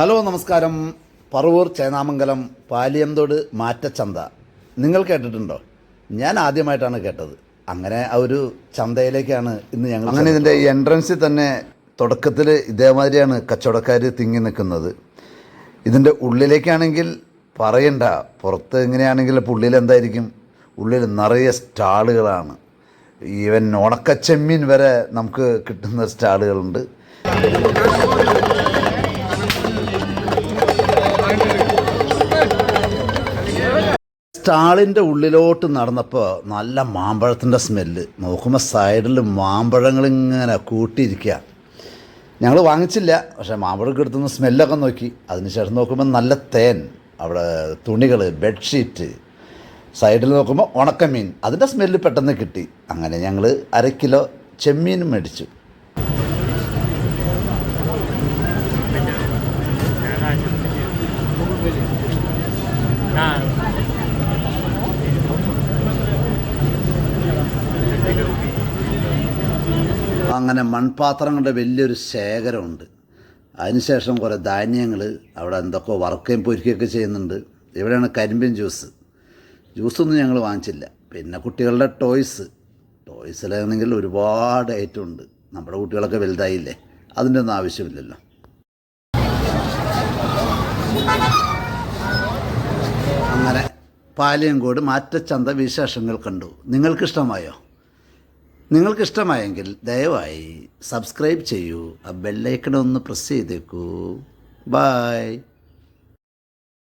Hello നമസ്കാരം. പറവൂർ ചേനാമംഗലം പാലിയന്തോട് മാറ്റച്ചന്ത. നിങ്ങൾ കേട്ടിട്ടുണ്ടോ? ഞാൻ ആദ്യമായിട്ടാണ് കേട്ടത്. അങ്ങനെ ആ ഒരു ചന്തയിലേക്കാണ് ഇന്ന് ഞങ്ങൾ അങ്ങനെ ഇതിന്റെ എൻട്രൻസിൽ തന്നെ തുടക്കത്തിൽ ഇതേമാതിരിയാണ് കച്ചവടക്കാർ തിങ്ങി നിൽക്കുന്നത്. ഇതിന്റെ ഉള്ളിലേക്കാണെങ്കിൽ പറയണ്ട. പുറത്ത് എങ്ങനെയാണെങ്കിൽ ഉള്ളിൽ എന്തായിരിക്കും? ഉള്ളിൽ നിറയെ സ്റ്റാളുകളാണ്. ഈവൻ ഉണക്കച്ചെമ്മീൻ വരെ നമുക്ക് കിട്ടുന്ന സ്റ്റാളുകളുണ്ട്. സ്റ്റാളിന്റെ ഉള്ളിലോട്ട് നടന്നപ്പോൾ നല്ല മാമ്പഴത്തിന്റെ സ്മെല്ല്. നോക്കുമ്പോൾ സൈഡിൽ മാമ്പഴങ്ങൾ ഇങ്ങനെ കൂട്ടിയിരിക്കുക ഞങ്ങൾ വാങ്ങിച്ചില്ല പക്ഷേ മാമ്പഴമൊക്കെ എടുത്തുനിന്ന് സ്മെല്ലൊക്കെ നോക്കി. അതിനുശേഷം നോക്കുമ്പോൾ നല്ല തേൻ അവിടെ തുണികൾ ബെഡ്ഷീറ്റ്. സൈഡിൽ നോക്കുമ്പോൾ ഉണക്കമീൻ. അതിന്റെ സ്മെല്ല് പെട്ടെന്ന് കിട്ടി. അങ്ങനെ ഞങ്ങൾ അര കിലോ ചെമ്മീനും മേടിച്ചു. അങ്ങനെ മൺപാത്രങ്ങളുടെ വലിയൊരു ശേഖരമുണ്ട്. അതിനുശേഷം കുറേ ധാന്യങ്ങൾ അവിടെ എന്തൊക്കെ വറക്കുകയും പൊരിക്കുകയൊക്കെ ചെയ്യുന്നുണ്ട്. ഇവിടെയാണ് കരിമ്പിൻ ജ്യൂസ്. ജ്യൂസൊന്നും ഞങ്ങൾ വാങ്ങിച്ചില്ല. പിന്നെ കുട്ടികളുടെ ടോയ്സ്. ടോയ്സിലാണെങ്കിൽ ഒരുപാട് ഐറ്റം ഉണ്ട്. നമ്മുടെ കുട്ടികളൊക്കെ വലുതായില്ലേ? അതിന്റെ ഒന്നും ആവശ്യമില്ലല്ലോ. അങ്ങനെ പാലിയങ്കോട് മാറ്റച്ചന്ത വിശേഷങ്ങൾ കണ്ടു. നിങ്ങൾക്കിഷ്ടമായോ? നിങ്ങൾക്കിഷ്ടമായെങ്കിൽ ദയവായി സബ്സ്ക്രൈബ് ചെയ്യൂ. ആ ബെല്ലൈക്കൺ ഒന്ന് പ്രസ് ചെയ്തേക്കൂ. ബായ്